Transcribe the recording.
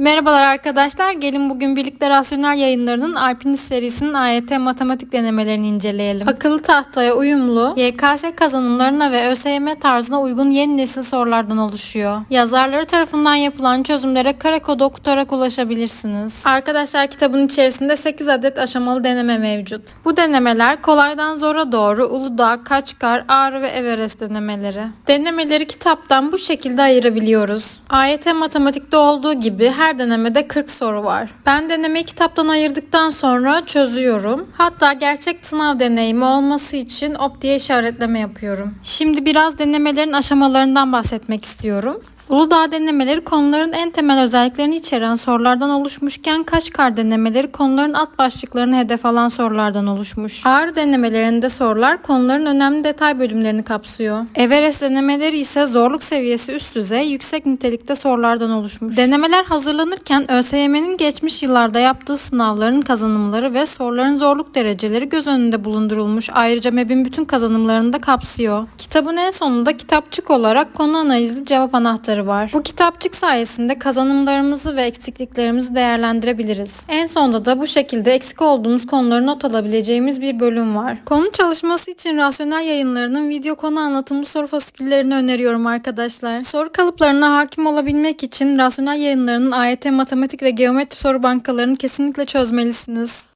Merhabalar arkadaşlar. Gelin bugün birlikte rasyonel yayınlarının Alpinist serisinin AYT matematik denemelerini inceleyelim. Akıllı tahtaya uyumlu, YKS kazanımlarına ve ÖSYM tarzına uygun yeni nesil sorulardan oluşuyor. Yazarları tarafından yapılan çözümlere kare kodu okutarak ulaşabilirsiniz. Arkadaşlar kitabın içerisinde 8 adet aşamalı deneme mevcut. Bu denemeler kolaydan zora doğru Uludağ, Kaçkar, Ağrı ve Everest denemeleri. Denemeleri kitaptan bu şekilde ayırabiliyoruz. AYT matematikte olduğu gibi her denemede 40 soru var. Ben denemeyi kitaptan ayırdıktan sonra çözüyorum. Hatta gerçek sınav deneyimi olması için op diye işaretleme yapıyorum. Şimdi biraz denemelerin aşamalarından bahsetmek istiyorum. Uludağ denemeleri konuların en temel özelliklerini içeren sorulardan oluşmuşken Kaşkar denemeleri konuların alt başlıklarını hedef alan sorulardan oluşmuş. Ağrı denemelerinde sorular konuların önemli detay bölümlerini kapsıyor. Everest denemeleri ise zorluk seviyesi üst düzey, yüksek nitelikte sorulardan oluşmuş. Denemeler hazırlanırken ÖSYM'nin geçmiş yıllarda yaptığı sınavların kazanımları ve soruların zorluk dereceleri göz önünde bulundurulmuş. Ayrıca MEB'in bütün kazanımlarını da kapsıyor. Kitabın en sonunda kitapçık olarak konu analizli cevap anahtarı var. Bu kitapçık sayesinde kazanımlarımızı ve eksikliklerimizi değerlendirebiliriz. En sonunda da bu şekilde eksik olduğumuz konuları not alabileceğimiz bir bölüm var. Konu çalışması için rasyonel yayınlarının video konu anlatımlı soru fasiküllerini öneriyorum arkadaşlar. Soru kalıplarına hakim olabilmek için rasyonel yayınlarının AYT matematik ve geometri soru bankalarını kesinlikle çözmelisiniz.